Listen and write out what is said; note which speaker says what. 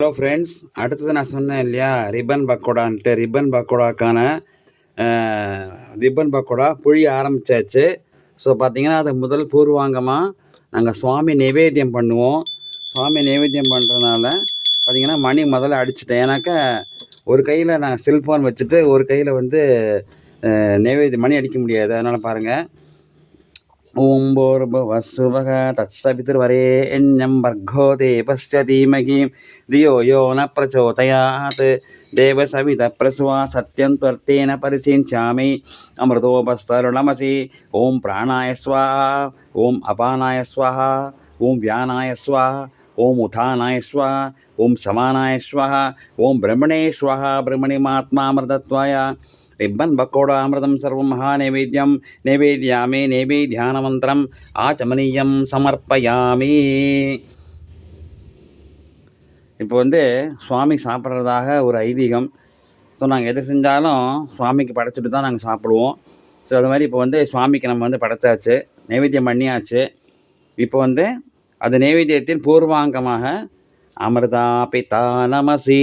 Speaker 1: Hello friends அடுத்தது நான் சொன்னேன் இல்லையா? ரிப்பன் பக்கோடான்ட்டு. ரிப்பன் பக்கோடாக்கான ரிப்பன் பக்கோடா புழிய ஆரம்பிச்சாச்சு. ஸோ பார்த்தீங்கன்னா அது முதல் பூர்வாங்கமாக நாங்கள் சுவாமி நைவேத்தியம் பண்ணுவோம். சுவாமி நைவேத்தியம் பண்ணுறதுனால பார்த்தீங்கன்னா மணி முதல்ல அடிச்சிட்டேன். ஏன்னாக்கா ஒரு கையில் நான் செல்ஃபோன் வச்சுட்டு ஒரு கையில் வந்து நைவேத்தியம் மணி அடிக்க முடியாது. அதனால் பாருங்கள் ॐ भूर्भुवस्सुवः तत्सवितुर्वरेण्यं भर्गो देवस्य धीमहि। धियो यो न प्रचोदयात्। देवसवितप्रसुवा सत्यं त्वर्तेन परिसिञ्चामि अमृतोपस्तरुणमसि ॐ प्राणाय स्वाहा। ॐ अपानाय स्वाहा। ॐ व्यानाय स्वाहा। ओम उथानाय स्वाहा। ॐ समानाय स्वाहा। ॐ ब्रह्मणे स्वाहा। ब्रह्मणिमात्मामृतत्वाय రిబ్బన్ బకోడా అమృతం సర్వం మహానైవేద్యం నైవేద్యామి నైవేద్యానమంతరం ஆச்சமனியம் சமர்ப்பயாமி இப்போ வந்து சுவாமி சாப்பிட்றதாக ஒரு ஐதீகம் ஸோ நாங்கள் எது செஞ்சாலும் சுவாமிக்கு படைச்சிட்டு தான் நாங்கள் சாப்பிடுவோம் ஸோ அது மாதிரி இப்போ வந்து சுவாமிக்கு நம்ம வந்து படைச்சாச்சு நைவேத்தியம் பண்ணியாச்சு இப்போ வந்து அது நைவேத்தியத்தின் பூர்வாங்கமாக அமிர்தா பிதா நமசி